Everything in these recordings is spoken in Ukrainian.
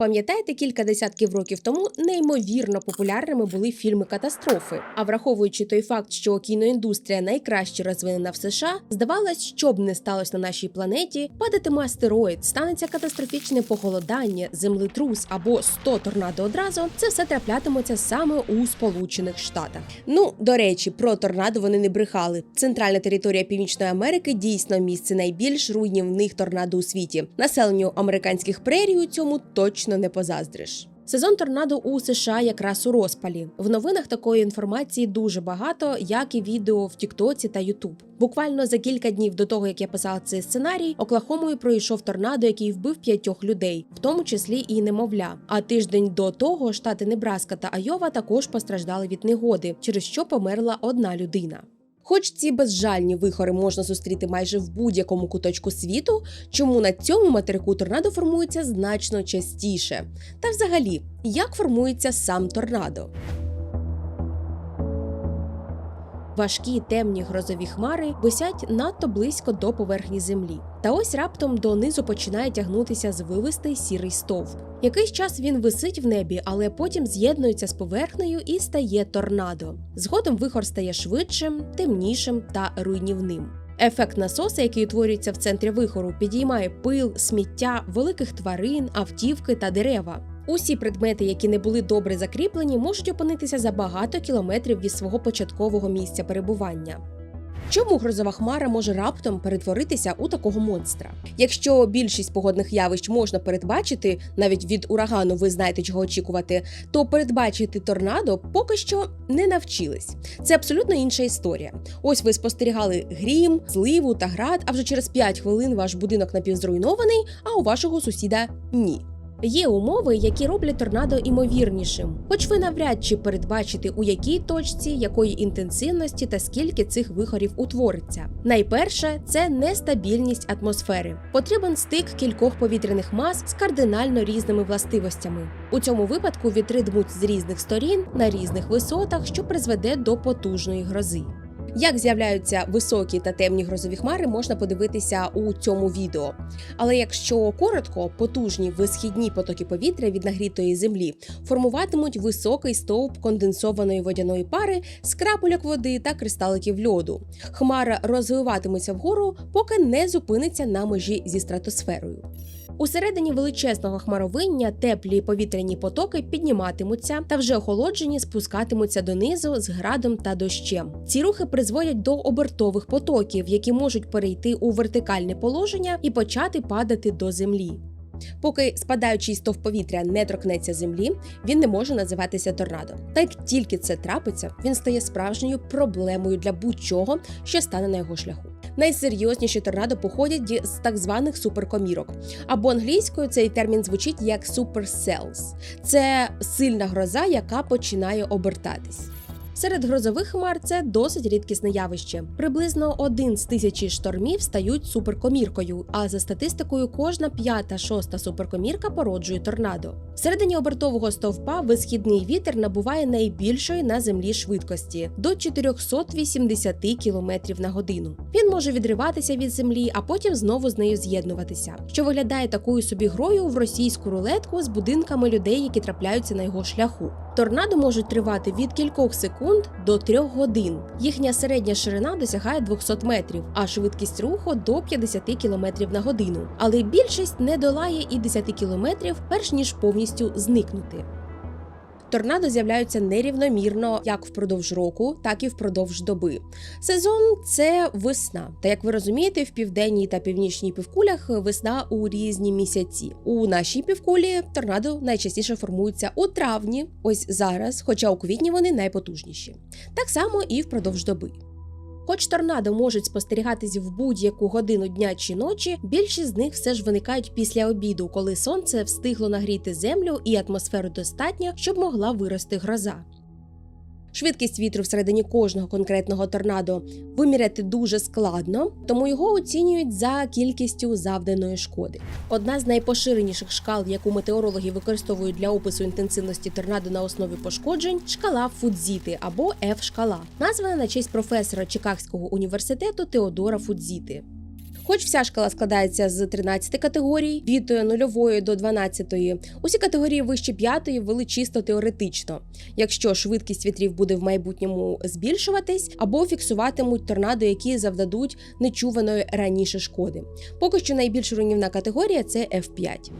Пам'ятаєте, кілька десятків років тому неймовірно популярними були фільми катастрофи. А враховуючи той факт, що кіноіндустрія найкраще розвинена в США, здавалось, що б не сталося на нашій планеті, падатиме астероїд, станеться катастрофічне похолодання, землетрус або 100 торнадо одразу. Це все траплятиметься саме у Сполучених Штатах. Ну до речі, про торнадо вони не брехали. Центральна територія Північної Америки дійсно місце найбільш руйнівних торнадо у світі. Населенню американських прерій у цьому точно не позаздриш. Сезон торнадо у США якраз у розпалі. В новинах такої інформації дуже багато, як і відео в Тіктоці та Ютуб. Буквально за кілька днів до того, як я писала цей сценарій, Оклахомою пройшов торнадо, який вбив п'ятьох людей, в тому числі і немовля. А тиждень до того штати Небраска та Айова також постраждали від негоди, через що померла одна людина. Хоч ці безжальні вихори можна зустріти майже в будь-якому куточку світу, чому на цьому материку торнадо формується значно частіше. Та взагалі, як формується сам торнадо? Важкі темні грозові хмари висять надто близько до поверхні землі. Та ось раптом донизу починає тягнутися звивистий сірий стовп. Якийсь час він висить в небі, але потім з'єднується з поверхнею і стає торнадо. Згодом вихор стає швидшим, темнішим та руйнівним. Ефект насоса, який утворюється в центрі вихору, підіймає пил, сміття, великих тварин, автівки та дерева. Усі предмети, які не були добре закріплені, можуть опинитися за багато кілометрів від свого початкового місця перебування. Чому грозова хмара може раптом перетворитися у такого монстра? Якщо більшість погодних явищ можна передбачити, навіть від урагану ви знаєте, чого очікувати, то передбачити торнадо поки що не навчились. Це абсолютно інша історія. Ось ви спостерігали грім, зливу та град, а вже через 5 хвилин ваш будинок напівзруйнований, а у вашого сусіда ні. Є умови, які роблять торнадо імовірнішим, хоч ви навряд чи передбачите, у якій точці, якої інтенсивності та скільки цих вихорів утвориться. Найперше це нестабільність атмосфери. Потрібен стик кількох повітряних мас з кардинально різними властивостями. У цьому випадку вітри дмуть з різних сторін на різних висотах, що призведе до потужної грози. Як з'являються високі та темні грозові хмари, можна подивитися у цьому відео. Але якщо коротко, потужні висхідні потоки повітря від нагрітої землі формуватимуть високий стовп конденсованої водяної пари з крапельок води та кристаликів льоду. Хмара розвиватиметься вгору, поки не зупиниться на межі зі стратосферою. Усередині величезного хмаровиння теплі повітряні потоки підніматимуться та вже охолоджені спускатимуться донизу з градом та дощем. Ці рухи призводять до обертових потоків, які можуть перейти у вертикальне положення і почати падати до землі. Поки спадаючий стовп повітря не торкнеться землі, він не може називатися торнадо. Та як тільки це трапиться, він стає справжньою проблемою для будь-чого, що стане на його шляху. Найсерйозніші торнадо походять з так званих суперкомірок. Або англійською цей термін звучить як supercells. Це сильна гроза, яка починає обертатись. Серед грозових хмар це досить рідкісне явище. Приблизно один з тисячі штормів стають суперкоміркою, а за статистикою, кожна п'ята шоста суперкомірка породжує торнадо. Всередині обертового стовпа висхідний вітер набуває найбільшої на землі швидкості до 480 км на годину. Він може відриватися від землі, а потім знову з нею з'єднуватися, що виглядає такою собі грою в російську рулетку з будинками людей, які трапляються на його шляху. Торнадо можуть тривати від кількох секунд до трьох годин. Їхня середня ширина досягає 200 метрів, а швидкість руху до 50 км на годину. Але більшість не долає і 10 км, перш ніж повністю зникнути. Торнадо з'являються нерівномірно як впродовж року, так і впродовж доби. Сезон це весна. Та як ви розумієте, в південній та північній півкулях весна у різні місяці. У нашій півкулі торнадо найчастіше формуються у травні, ось зараз, хоча у квітні вони найпотужніші. Так само і впродовж доби. Хоч торнадо можуть спостерігатись в будь-яку годину дня чи ночі, більшість з них все ж виникають після обіду, коли сонце встигло нагріти землю і атмосферу достатньо, щоб могла вирости гроза. Швидкість вітру всередині кожного конкретного торнадо виміряти дуже складно, тому його оцінюють за кількістю завданої шкоди. Одна з найпоширеніших шкал, яку метеорологи використовують для опису інтенсивності торнадо на основі пошкоджень, шкала Фудзіти або F-шкала, названа на честь професора Чикагського університету Теодора Фудзіти. Хоч вся шкала складається з 13 категорій від 0 до 12, усі категорії вище 5 ввели чисто теоретично. Якщо швидкість вітрів буде в майбутньому збільшуватись або фіксуватимуть торнадо, які завдадуть нечуваної раніше шкоди. Поки що найбільш руйнівна категорія це F5.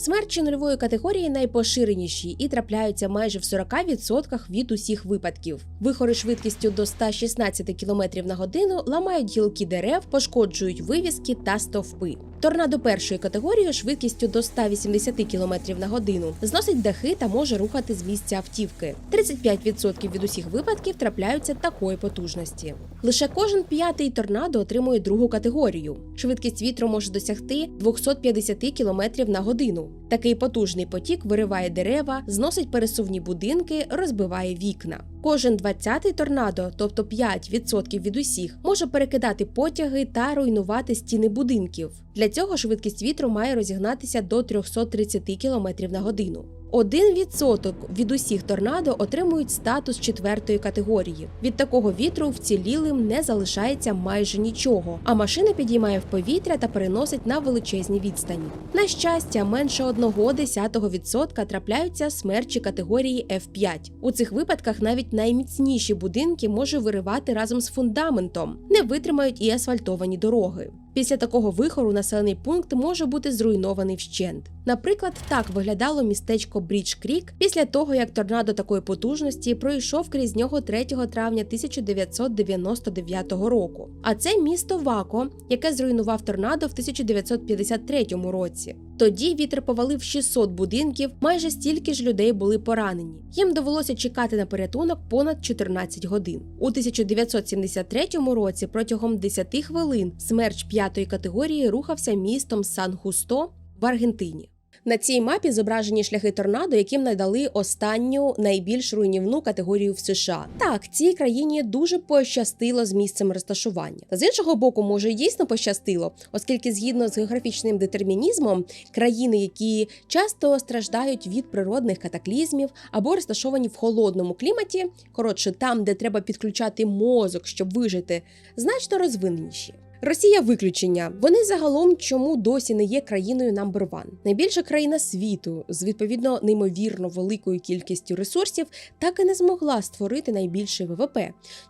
Смерчі нульової категорії найпоширеніші і трапляються майже в 40% від усіх випадків. Вихори швидкістю до 116 км на годину ламають гілки дерев, пошкоджують вивіски та стовпи. Торнадо першої категорії швидкістю до 180 км на годину зносить дахи та може рухати з місця автівки. 35% від усіх випадків трапляються такої потужності. Лише кожен п'ятий торнадо отримує другу категорію. Швидкість вітру може досягти 250 км на годину. Такий потужний потік вириває дерева, зносить пересувні будинки, розбиває вікна. Кожен 20-й торнадо, тобто 5% від усіх, може перекидати потяги та руйнувати стіни будинків. Для цього швидкість вітру має розігнатися до 330 км на годину. 1% від усіх торнадо отримують статус четвертої категорії. Від такого вітру вцілілим не залишається майже нічого, а машина підіймає в повітря та переносить на величезні відстані. На щастя, менше 1,1% трапляються смерчі категорії F5. У цих випадках навіть найміцніші будинки може виривати разом з фундаментом, не витримають і асфальтовані дороги. Після такого вихору населений пункт може бути зруйнований вщент. Наприклад, так виглядало містечко Брідж Крік після того, як торнадо такої потужності пройшов крізь нього 3 травня 1999 року. А це місто Вако, яке зруйнував торнадо в 1953 році. Тоді вітер повалив 600 будинків, майже стільки ж людей були поранені. Їм довелося чекати на порятунок понад 14 годин. У 1973 році протягом 10 хвилин смерч п'ятої категорії рухався містом Сан-Хусто в Аргентині. На цій мапі зображені шляхи торнадо, яким надали останню найбільш руйнівну категорію в США. Так, цій країні дуже пощастило з місцем розташування. Та з іншого боку, може дійсно пощастило, оскільки згідно з географічним детермінізмом, країни, які часто страждають від природних катаклізмів або розташовані в холодному кліматі, коротше, там, де треба підключати мозок, щоб вижити, значно розвиненіші. Росія виключення. Вони загалом чому досі не є країною number one. Найбільша країна світу з відповідно неймовірно великою кількістю ресурсів так і не змогла створити найбільший ВВП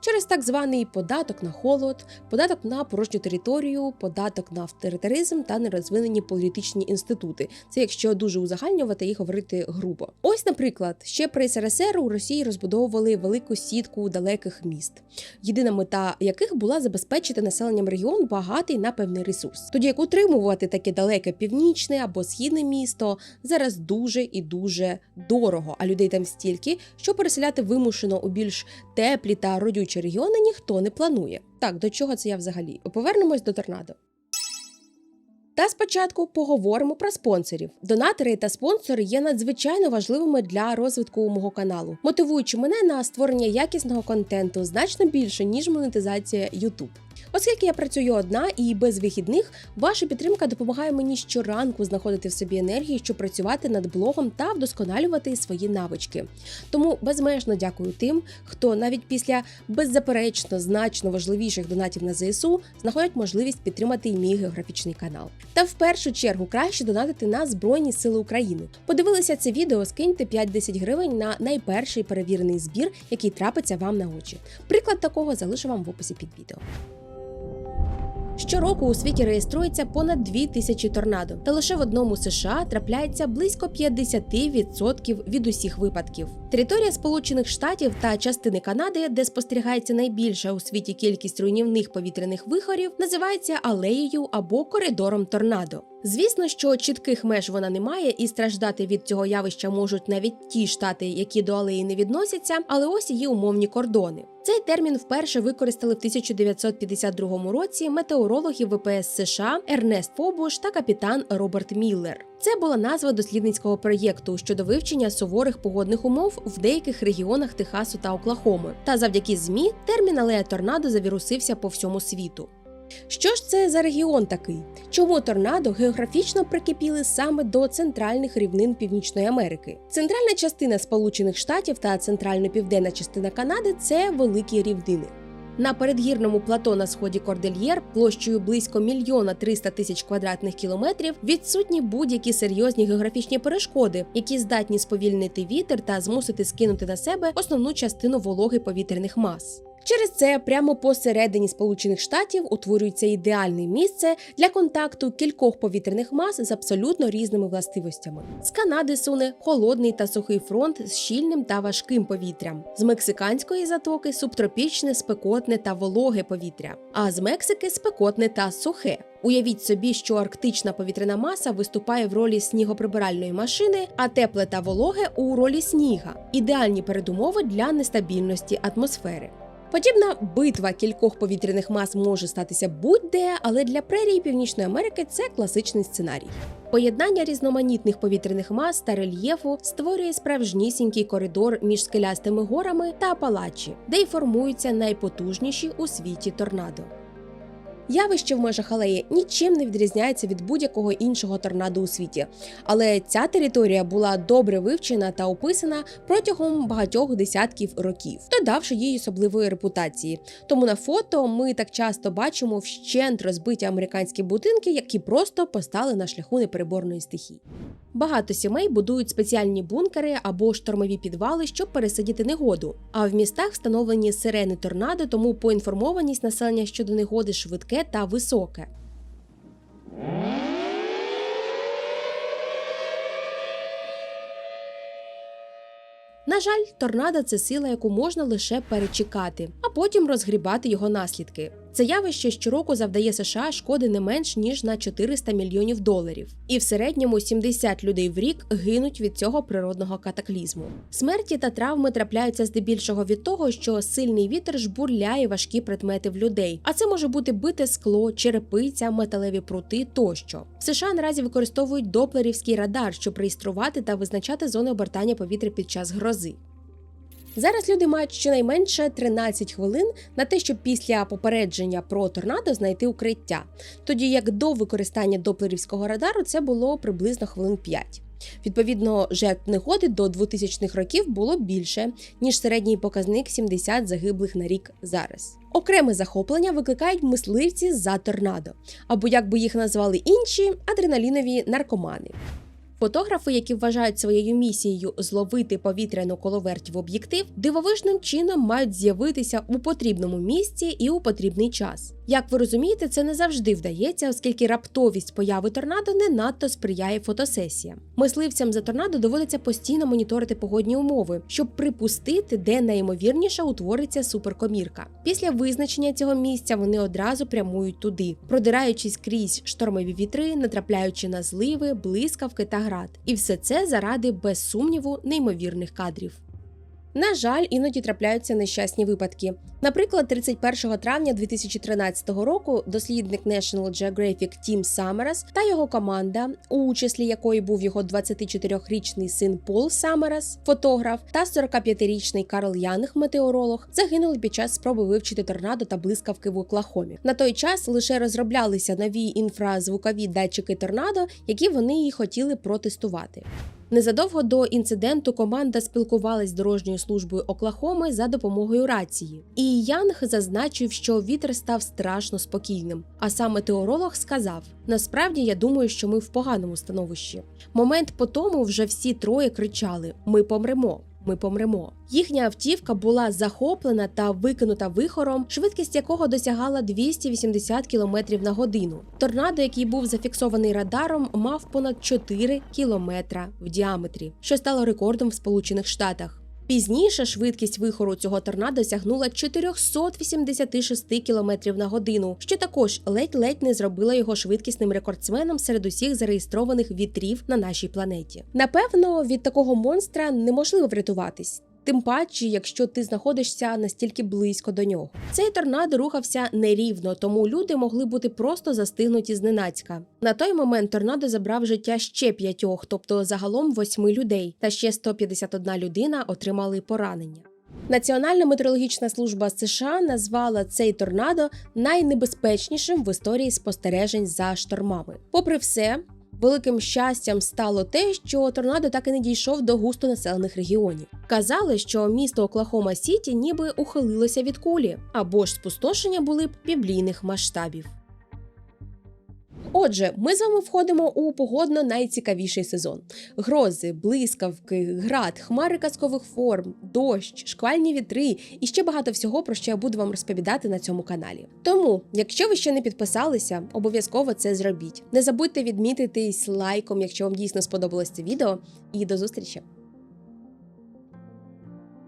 через так званий податок на холод, податок на порожню територію, податок на авторитаризм та нерозвинені політичні інститути. Це якщо дуже узагальнювати і говорити грубо. Ось, наприклад, ще при СРСР у Росії розбудовували велику сітку далеких міст, єдина мета яких була забезпечити населенням регіону регіон багатий на певний ресурс. Тоді як утримувати таке далеке північне або східне місто зараз дуже і дуже дорого, а людей там стільки, що переселяти вимушено у більш теплі та родючі регіони ніхто не планує. Так, до чого це я взагалі? Повернемось до торнадо. Та спочатку поговоримо про спонсорів. Донатори та спонсори є надзвичайно важливими для розвитку мого каналу, мотивуючи мене на створення якісного контенту значно більше ніж монетизація YouTube. Оскільки я працюю одна і без вихідних, ваша підтримка допомагає мені щоранку знаходити в собі енергію, щоб працювати над блогом та вдосконалювати свої навички. Тому безмежно дякую тим, хто навіть після беззаперечно значно важливіших донатів на ЗСУ знаходять можливість підтримати мій географічний канал. Та в першу чергу краще донатити на Збройні Сили України. Подивилися це відео, скиньте 5-10 гривень на найперший перевірений збір, який трапиться вам на очі. Приклад такого залишу вам в описі під відео. Щороку у світі реєструється понад 2 тисячі торнадо, та лише в одному США трапляється близько 50% від усіх випадків. Територія Сполучених Штатів та частини Канади, де спостерігається найбільша у світі кількість руйнівних повітряних вихорів, називається алеєю або коридором торнадо. Звісно, що чітких меж вона не має, і страждати від цього явища можуть навіть ті штати, які до алеї не відносяться, але ось її умовні кордони. Цей термін вперше використали в 1952 році метеорологи ВПС США Ернест Фобуш та капітан Роберт Міллер. Це була назва дослідницького проєкту щодо вивчення суворих погодних умов в деяких регіонах Техасу та Оклахоми. Та завдяки змі термін алея торнадо завірусився по всьому світу. Що ж це за регіон такий? Чому торнадо географічно прикипіли саме до центральних рівнин Північної Америки? Центральна частина Сполучених Штатів та центрально-південна частина Канади це великі рівнини. На передгірному плато на сході Кордельєр площею близько мільйона 300 тисяч квадратних кілометрів відсутні будь-які серйозні географічні перешкоди, які здатні сповільнити вітер та змусити скинути на себе основну частину вологи повітряних мас. Через це прямо посередині Сполучених Штатів утворюється ідеальне місце для контакту кількох повітряних мас з абсолютно різними властивостями. З Канади суне холодний та сухий фронт з щільним та важким повітрям. З мексиканської затоки субтропічне, спекотне та вологе повітря. А з Мексики спекотне та сухе. Уявіть собі, що арктична повітряна маса виступає в ролі снігоприбиральної машини, а тепле та вологе у ролі сніга ідеальні передумови для нестабільності атмосфери. Подібна битва кількох повітряних мас може статися будь-де, але для прерії Північної Америки це класичний сценарій. Поєднання різноманітних повітряних мас та рельєфу створює справжнісінький коридор між скелястими горами та Апалачі, де й формуються найпотужніші у світі торнадо. Явище в межах алеї нічим не відрізняється від будь-якого іншого торнадо у світі, але ця територія була добре вивчена та описана протягом багатьох десятків років, додавши їй особливої репутації. Тому на фото ми так часто бачимо вщент розбиті американські будинки, які просто постали на шляху непереборної стихії. Багато сімей будують спеціальні бункери або штормові підвали, щоб пересидіти негоду. А в містах встановлені сирени торнадо, тому поінформованість населення щодо негоди швидке та високе. На жаль, торнадо це сила, яку можна лише перечекати, а потім розгрібати його наслідки. Це явище щороку завдає США шкоди не менш ніж на 400 мільйонів доларів, і в середньому 70 людей в рік гинуть від цього природного катаклізму. Смерті та травми трапляються здебільшого від того, що сильний вітер жбурляє важкі предмети в людей, а це може бути бите скло, черепиця, металеві прути тощо. В США наразі використовують доплерівський радар, щоб реєструвати та визначати зони обертання повітря під час грози. Зараз люди мають щонайменше 13 хвилин на те, щоб після попередження про торнадо знайти укриття, тоді як до використання доплерівського радару це було приблизно хвилин 5. Відповідно, жертв негоди до 2000-х років було більше, ніж середній показник 70 загиблих на рік зараз. Окреме захоплення викликають мисливці за торнадо, або як би їх назвали інші адреналінові наркомани. Фотографи, які вважають своєю місією зловити повітряну коловерть в об'єктив, дивовижним чином мають з'явитися у потрібному місці і у потрібний час. Як ви розумієте, це не завжди вдається, оскільки раптовість появи торнадо не надто сприяє фотосесіям. Мисливцям за торнадо доводиться постійно моніторити погодні умови, щоб припустити, де найімовірніше утвориться суперкомірка. Після визначення цього місця вони одразу прямують туди, продираючись крізь штормові вітри, натрапляючи на зливи, блискавки та град. І все це заради без сумніву неймовірних кадрів. На жаль, іноді трапляються нещасні випадки. Наприклад, 31 травня 2013 року дослідник National Geographic Тім Самерас та його команда, у числі якої був його 24-річний син Пол Самерас, фотограф, та 45-річний Карл Янг, метеоролог, загинули під час спроби вивчити торнадо та блискавки в Оклахомі. На той час лише розроблялися нові інфразвукові датчики торнадо, які вони і хотіли протестувати. Незадовго до інциденту команда спілкувалась з дорожньою службою Оклахоми за допомогою рації. І Янг зазначив, що вітер став страшно спокійним. А сам метеоролог сказав: насправді я думаю, що ми в поганому становищі. Момент по тому вже всі троє кричали: Ми помремо. Ми помремо. Їхня автівка була захоплена та викинута вихором, швидкість якого досягала 280 км на годину. Торнадо, який був зафіксований радаром, мав понад 4 км в діаметрі, що стало рекордом в Сполучених Штатах. Пізніше швидкість вихору цього торнадо сягнула 486 км на годину, що також ледь-ледь не зробило його швидкісним рекордсменом серед усіх зареєстрованих вітрів на нашій планеті. Напевно, від такого монстра неможливо врятуватись. Тим паче, якщо ти знаходишся настільки близько до нього. Цей торнадо рухався нерівно, тому люди могли бути просто застигнуті зненацька. На той момент торнадо забрав життя ще п'ятьох, тобто загалом восьми людей, та ще 151 людина отримали поранення. Національна метеорологічна служба США назвала цей торнадо найнебезпечнішим в історії спостережень за штормами. Попри все, Великим щастям стало те, що торнадо так і не дійшов до густонаселених регіонів. Казали, що місто Оклахома Сіті ніби ухилилося від кулі, або ж спустошення були б біблійних масштабів. Отже, ми з вами входимо у погодно найцікавіший сезон: грози, блискавки, град, хмари казкових форм, дощ, шквальні вітри і ще багато всього, про що я буду вам розповідати на цьому каналі. Тому, якщо ви ще не підписалися, обов'язково це зробіть. Не забудьте відмітитись лайком, якщо вам дійсно сподобалось це відео. І до зустрічі!